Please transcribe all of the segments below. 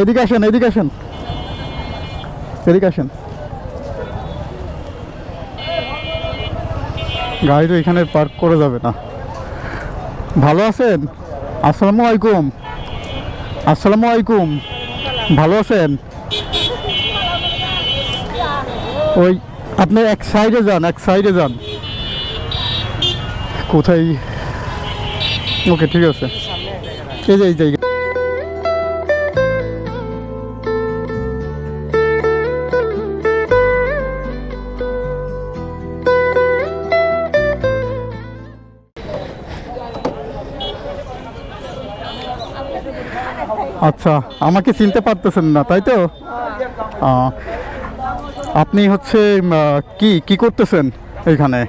এদিকে আসেন এদিকে আসেন। এদিকে আসেন। গাড়ি তো এখানে পার্ক করে যাবে না। ভালো আছেন? আসসালামু আলাইকুম। আসসালামু আলাইকুম। ভালো আছেন? ওই, আপনি এক সাইডে যান, এক সাইডে যান। কোথায়? ওকে, ঠিক আছে। এই যে, এই জায়গা আচ্ছা আমাকে চিনতে পারতেছেন না, তাই তো? আপনি হচ্ছে কি কি করতেছেন এখানে?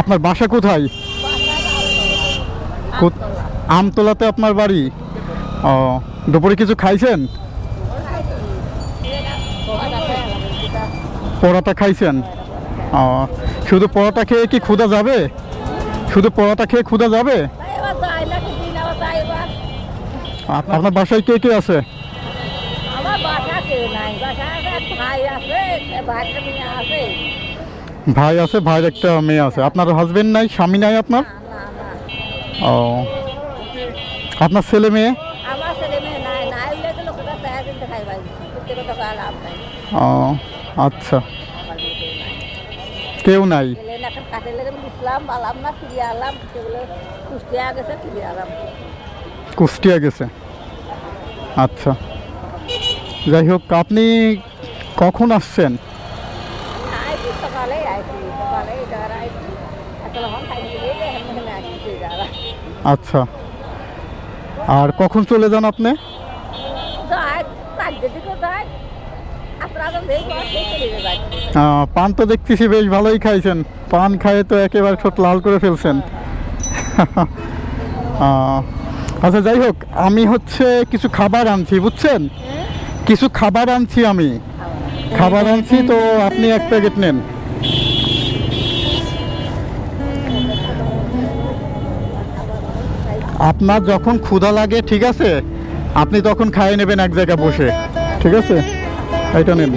আপনার বাসা কোথায়? আমতলাতে আপনার বাড়ি? ও, দুপুরে কিছু খাইছেন? পরোটা খাইছেন? ও, শুধু পরোটা খেয়ে কি ক্ষুধা যাবে? শুধু পরোটা খেয়ে ক্ষুধা যাবে? আপনার বাসায় কে কে আছে? ভাই আছে ভাইয়ের একটা মেয়ে আছে। আপনার হাজবেন্ড নাই স্বামী নাই আপনার? ও। আপনার ছেলে মেয়ে? ও আচ্ছা। কেউ নাই? কাটে লেগে ইসলাম বালাম না ফিরে আলাম সেগুলো কুষ্টিয়া গেছে ফিরে আলাম কুষ্টিয়া গেছে। আচ্ছা। যাই হোক, আপনি কখন আসছেন? আচ্ছা। আর কখন চলে যান আপনি? পান তো দেখতেছি, বেশ ভালোই খাইছেন। পান খায়ে তো একেবারে ঠোঁট লাল করে ফেলছেন। আচ্ছা যাই হোক, আমি হচ্ছে কিছু খাবার আনছি, বুঝছেন? কিছু খাবার আনছি আমি। খাবার আনছি, তো আপনি এক প্যাকেট নেন। আপনার যখন ক্ষুধা লাগে, ঠিক আছে, আপনি তখন খাইয়ে নেবেন এক জায়গায় বসে। ঠিক আছে? এটা নেন।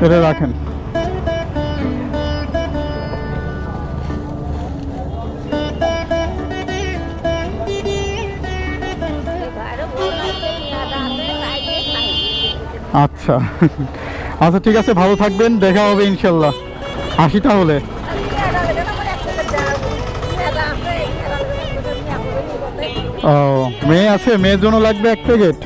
এটা রাখেন। আচ্ছা। আচ্ছা ঠিক আছে, ভালো থাকবেন, দেখা হবে ইনশাল্লাহ। আসি তাহলে। ও, মেয়ে আছে, মেয়ের জন্য লাগবে এক প্যাকেট।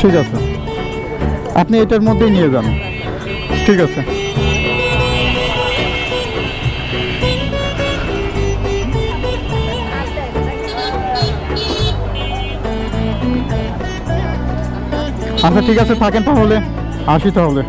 ঠিক আছে। আপনি এটার মধ্যেই নিয়ে যান। ঠিক আছে। আচ্ছা ঠিক আছে থাকেন তাহলে। আসি তাহলে।